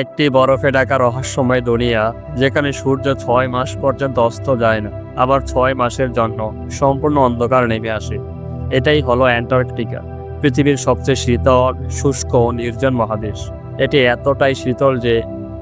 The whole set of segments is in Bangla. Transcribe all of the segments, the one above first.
একটি বরফে ঢাকা রহস্যময় দুনিয়া, যেখানে সূর্য ছয় মাস পর্যন্ত অস্ত যায় না, আবার ছয় মাসের জন্য সম্পূর্ণ অন্ধকার নেমে আসে। এটাই হলো অ্যান্টার্কটিকা, পৃথিবীর সবচেয়ে শীতল, শুষ্ক ও নির্জন মহাদেশ। এটি এতটাই শীতল যে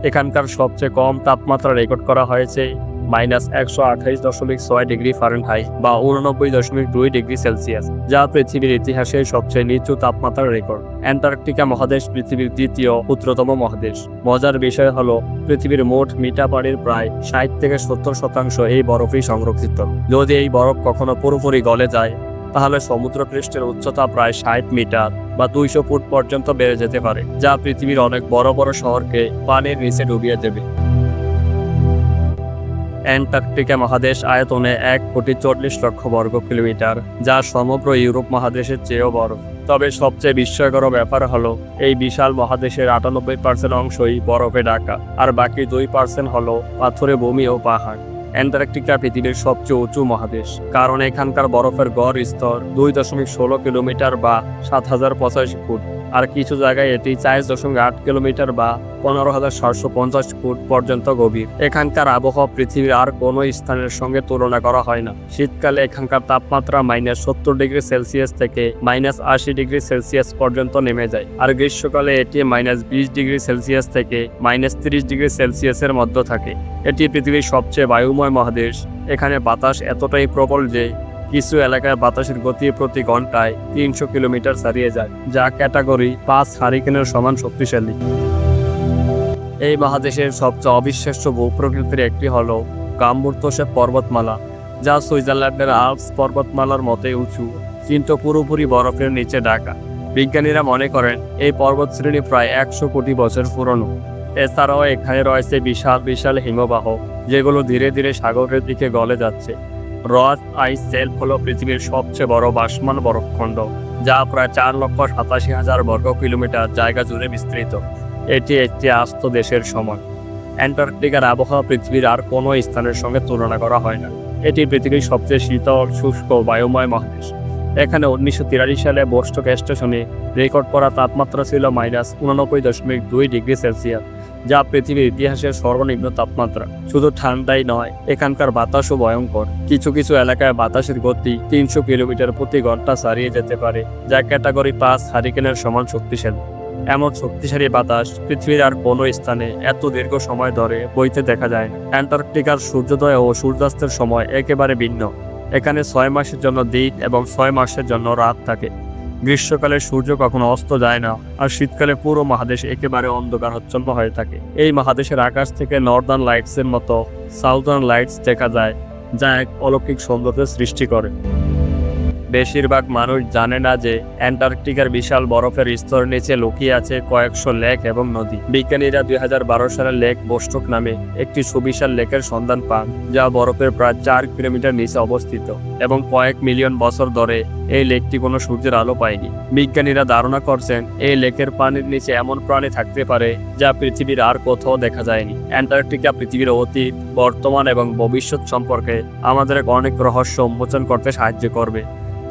এখানকার সবচেয়ে কম তাপমাত্রা রেকর্ড করা হয়েছে মাইনাস একশো আঠাইশ দশমিক ছয় ডিগ্রি ফারেনহাইট বা উননব্বই দশমিক দুই ডিগ্রি সেলসিয়াস, যা পৃথিবীর ইতিহাসে সবচেয়ে নিচু তাপমাত্রার রেকর্ড। অ্যান্টার্কটিকা মহাদেশ পৃথিবীর দ্বিতীয় ক্ষুদ্রতম মহাদেশ। মজার বিষয় হল, পৃথিবীর মোট মিঠা পানির প্রায় ষাট থেকে সত্তর শতাংশ এই বরফেই সংরক্ষিত। যদি এই বরফ কখনো পুরোপুরি গলে যায়, তাহলে সমুদ্রপৃষ্ঠের উচ্চতা প্রায় ষাট মিটার বা দুইশো ফুট পর্যন্ত বেড়ে যেতে পারে, যা পৃথিবীর অনেক বড় বড় শহরকে পানির নিচে ডুবিয়ে দেবে। অ্যান্টার্কটিকা মহাদেশ আয়তনে এক কোটি চল্লিশ লক্ষ বর্গ কিলোমিটার, যা সমগ্র ইউরোপ মহাদেশের চেয়েও বড়। তবে সবচেয়ে বিস্ময়কর ব্যাপার হলো, এই বিশাল মহাদেশের আটানব্বই পার্সেন্ট অংশই বরফে ঢাকা, আর বাকি দুই পার্সেন্ট হলো পাথরে ভূমি ও পাহাড়। অ্যান্টার্কটিকা পৃথিবীর সবচেয়ে উঁচু মহাদেশ, কারণ এখানকার বরফের গড় স্তর দুই দশমিক ষোলো কিলোমিটার বা সাত হাজার পঁচাশি ফুট। আর কিছু জায়গায় এটি চার দশমিক আট কিলোমিটার বা পনেরো হাজার সাতশো পঞ্চাশ ফুট পর্যন্ত গভীর। এখানকার আবহাওয়া পৃথিবীর আর কোনো স্থানের সঙ্গে তুলনা করা হয় না। শীতকালে এখানকার তাপমাত্রা মাইনাস সত্তর ডিগ্রি সেলসিয়াস থেকে মাইনাস আশি ডিগ্রি সেলসিয়াস পর্যন্ত নেমে যায়। আর গ্রীষ্মকালে এটি মাইনাস বিশ ডিগ্রি সেলসিয়াস থেকে মাইনাস তিরিশ ডিগ্রি সেলসিয়াসের মধ্যে থাকে। এটি পৃথিবীর সবচেয়ে বায়ুময় মহাদেশ। এখানে বাতাস এতটাই প্রবল যে কিছু এলাকায় বাতাসের গতি প্রতি ঘন্টায় তিনশো কিলোমিটার ছাড়িয়ে যায়, যা ক্যাটাগরি পাঁচ হারিকেনের সমান শক্তিশালী। এই মহাদেশের সবচেয়ে অবিশ্বাস্য ভূপ্রকৃতির একটি হল গাম্বুর্তসে পর্বতমালা, যা সুইজারল্যান্ডের আল্পস পর্বতমালার মতোই উঁচু, কিন্তু পুরোপুরি বরফের নিচে ঢাকা। বিজ্ঞানীরা মনে করেন, এই পর্বত শ্রেণি প্রায় একশো কোটি বছর পুরনো। এছাড়াও এখানে রয়েছে বিশাল বিশাল হিমবাহ, যেগুলো ধীরে ধীরে সাগরের দিকে গলে যাচ্ছে। রস আইস সেলফ হলো পৃথিবীর সবচেয়ে বড় বাসমান বরফখণ্ড, যা প্রায় চার লক্ষ সাতাশি হাজার বর্গ কিলোমিটার জায়গা জুড়ে বিস্তৃত। এটি একটি আস্ত দেশের সমান অ্যান্টার্কটিকার আবহাওয়া পৃথিবীর আর কোনো স্থানের সঙ্গে তুলনা করা হয় না। এটি পৃথিবীর সবচেয়ে শীতল, শুষ্ক বায়ুময় মহাদেশ। এখানে উনিশশো তিরাশি সালে বোস্টক স্টেশনে রেকর্ড করা তাপমাত্রা ছিল মাইনাস উননব্বই দশমিক দুই ডিগ্রি সেলসিয়াস। যা পৃথিবীর ইতিহাসের সর্বনিম্ন তাপমাত্রা। শুধু ঠান্ডাই নয়, এখানকার বাতাসও ভয়ঙ্কর। কিছু কিছু এলাকায় বাতাসের গতি তিনশো কিলোমিটার প্রতি ঘণ্টা ছাড়িয়ে যেতে পারে, যা ক্যাটাগরি পাঁচ হারিকেনের সমান শক্তিশালী। এমন শক্তিশালী বাতাস পৃথিবীর আর কোনো স্থানে এত দীর্ঘ সময় ধরে বইতে দেখা যায় না। অ্যান্টার্কটিকার সূর্যোদয় ও সূর্যাস্তের সময় একেবারে ভিন্ন। এখানে ছয় মাসের জন্য দিন এবং ছয় মাসের জন্য রাত থাকে। গ্রীষ্মকালে সূর্য কখনো অস্ত যায় না, আর শীতকালে পুরো মহাদেশ একেবারে অন্ধকার হচ্ছন্ন হয়ে থাকে। এই মহাদেশের আকাশ থেকে নর্দার্ন লাইটসের মতো সাউদার্ন লাইটস দেখা যায়, যা এক অলৌকিক সৌন্দর্যের সৃষ্টি করে। বেশিরভাগ মানুষ জানে না যে অ্যান্টার্কটিকার বিশাল বরফের স্তর নিচে লুকিয়ে আছে কয়েকশো লেক এবং নদী। বিজ্ঞানীরা দুই হাজার বারো সালে লেক বোস্টক নামে একটি সুবিশাল লেকের সন্ধান পান, যা বরফের প্রায় চার কিলোমিটার নিচে অবস্থিত এবং কয়েক মিলিয়ন বছর ধরে এই লেকটি কোনো সূর্যের আলো পায়নি। বিজ্ঞানীরা ধারণা করছেন, এই লেকের পানির নিচে এমন প্রাণী থাকতে পারে যা পৃথিবীর আর কোথাও দেখা যায়নি। অ্যান্টার্কটিকা পৃথিবীর অতীত, বর্তমান এবং ভবিষ্যৎ সম্পর্কে আমাদের অনেক রহস্য উন্মোচন করতে সাহায্য করবে।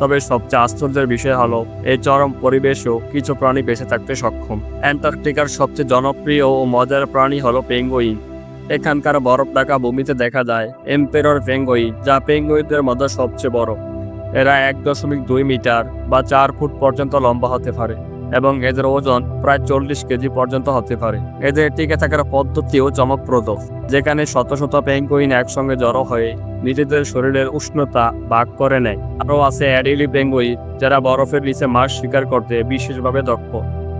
তবে সবচেয়ে আশ্চর্যের বিষয় হলো, এই চরম পরিবেশেও কিছু প্রাণী বেঁচে থাকতে সক্ষম। অ্যান্টার্কটিকার সবচেয়ে জনপ্রিয় ও মজার প্রাণী হলো পেঙ্গুইন। এখানকার বরফ ঢাকা ভূমিতে দেখা যায়, এম্পেরর পেঙ্গুইন, যা পেঙ্গুইনদের মধ্যে সবচেয়ে বড়। এরা এক দশমিক দুই মিটার বা চার ফুট পর্যন্ত লম্বা হতে পারে। এবং এদের ওজন প্রায় চল্লিশ কেজি পর্যন্ত হতে পারে। এদের টিকে থাকার পদ্ধতিও চমকপ্রদ, যেখানে শত শত পেঙ্গুইন একসঙ্গে জড়ো হয়ে নিজেদের শরীরের উষ্ণতা ভাগ করে নেয়। আরও আছে অ্যাডিলি পেঙ্গুইন, যারা বরফের নিচে মাছ শিকার করতে বিশেষভাবে দক্ষ।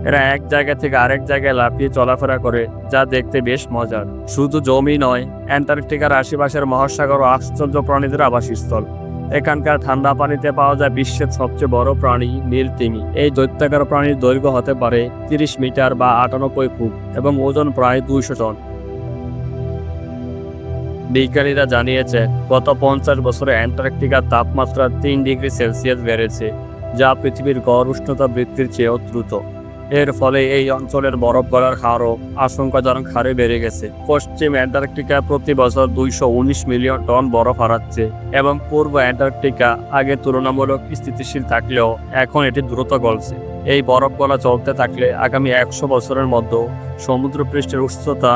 এরা এক জায়গা থেকে আরেক জায়গায় লাফিয়ে চলাফেরা করে, যা দেখতে বেশ মজার। শুধু জমি নয়, অ্যান্টার্কটিকার আশেপাশের মহাসাগর ও আশ্চর্য প্রাণীদের আবাসস্থল। এখানকার ঠান্ডা পানিতে পাওয়া যায় বিশ্বের সবচেয়ে বড় প্রাণী নীল তিমি। এই দৈত্যাকার প্রাণীর দৈর্ঘ্য হতে পারে তিরিশ মিটার বা আটানব্বই ফুট এবং ওজন প্রায় দুইশো টন। বিজ্ঞানীরা জানিয়েছে, গত পঞ্চাশ বছরে অ্যান্টার্কটিকার তাপমাত্রা তিন ডিগ্রি সেলসিয়াস বেড়েছে, যা পৃথিবীর গড় উষ্ণতা বৃদ্ধির চেয়েও দ্রুত। এর ফলে এই অঞ্চলের বরফ গলার হারও আশঙ্কাজনক হারে বেড়ে গেছে। পশ্চিম অ্যান্টার্কটিকা প্রতি বছর দুইশো উনিশ মিলিয়ন টন বরফ হারাচ্ছে এবং পূর্ব অ্যান্টার্কটিকা আগে তুলনামূলক স্থিতিশীল থাকলেও এখন এটি দ্রুত গলছে। এই বরফ গলা চলতে থাকলে আগামী একশো বছরের মধ্যে সমুদ্রপৃষ্ঠের উচ্চতা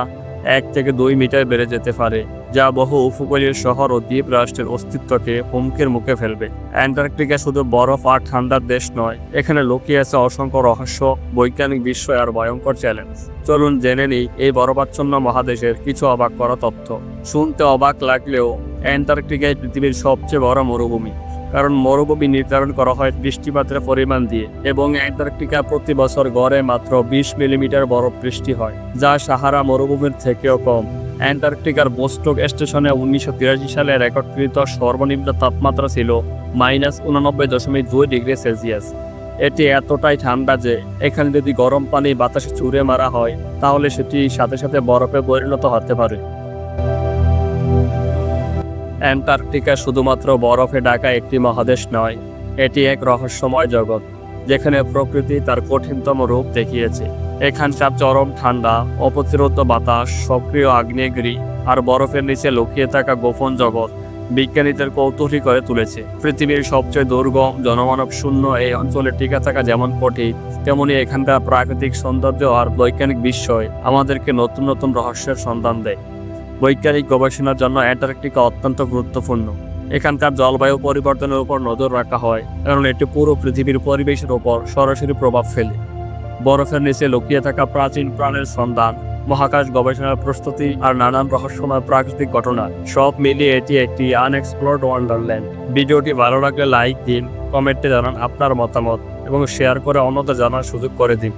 এক থেকে দুই মিটার বেড়ে যেতে পারে, যা বহু উপকূলীয় শহর ও দ্বীপ রাষ্ট্রের অস্তিত্বকে হুমকির মুখে ফেলবে। অ্যান্টার্কটিকা শুধু বরফ আর ঠান্ডার দেশ নয়, এখানে লুকিয়ে আছে অসংখ্য রহস্য, বৈজ্ঞানিক বিশ্ব আর ভয়ঙ্কর চ্যালেঞ্জ। চলুন জেনে নিই এই বরফাচ্ছন্ন মহাদেশের কিছু অবাক করা তথ্য। শুনতে অবাক লাগলেও অ্যান্টার্কটিকায় পৃথিবীর সবচেয়ে বড় মরুভূমি। কারণ মরুভূমি নির্ধারণ করা হয় বৃষ্টিপাতের পরিমাণ দিয়ে এবং অ্যান্টার্কটিকা প্রতি বছর গড়ে মাত্র বিশ মিলিমিটার বরফ বৃষ্টি হয়, যা সাহারা মরুভূমির থেকেও কম। অ্যান্টার্কটিকার বোস্টক স্টেশনে উনিশশো তিরাশি সালে রেকর্ডকৃত সর্বনিম্ন তাপমাত্রা ছিল মাইনাস উনানব্বই দশমিক দুই ডিগ্রি সেলসিয়াস। এটি এতটাই ঠান্ডা যে এখানে যদি গরম পানি বাতাসে চুরে মারা হয়, তাহলে সেটি সাথে সাথে বরফে পরিণত হতে পারে। অ্যান্টার্কটিকা শুধুমাত্র বরফে ঢাকা একটি মহাদেশ নয়, এটি এক রহস্যময় জগৎ, যেখানে প্রকৃতি তার কঠিনতম রূপ দেখিয়েছে। এখানকার চরম ঠান্ডা, অপ্রতিরোধ বাতাস, সক্রিয় আগ্নেয়গিরি আর বরফের নিচে লুকিয়ে থাকা গোপন জগৎ বিজ্ঞানীদের কৌতূহলী করে তুলেছে। পৃথিবীর সবচেয়ে দুর্গম জনমানব শূন্য এই অঞ্চলে টিকে থাকা যেমন কঠিন, তেমনি এখানকার প্রাকৃতিক সৌন্দর্য আর বৈজ্ঞানিক বিস্ময় আমাদেরকে নতুন নতুন রহস্যের সন্ধান দেয়। বৈজ্ঞানিক গবেষণার জন্য অ্যান্টার্কটিকা অত্যন্ত গুরুত্বপূর্ণ। এখানকার জলবায়ু পরিবর্তনের উপর নজর রাখা হয়, কারণ এটি পুরো পৃথিবীর পরিবেশের উপর সরাসরি প্রভাব ফেলে। বরফের নিচে লুকিয়ে থাকা প্রাচীন প্রাণের সন্ধান, মহাকাশ গবেষণার প্রস্তুতি আর নানান রহস্যময় প্রাকৃতিক ঘটনা সব মিলিয়ে এটি একটি আনএক্সপ্লোর্ড ওয়ান্ডারল্যান্ড ভিডিওটি ভালো লাগলে লাইক দিন, কমেন্টে জানান আপনার মতামত এবং শেয়ার করে অন্যদের জানার সুযোগ করে দিন।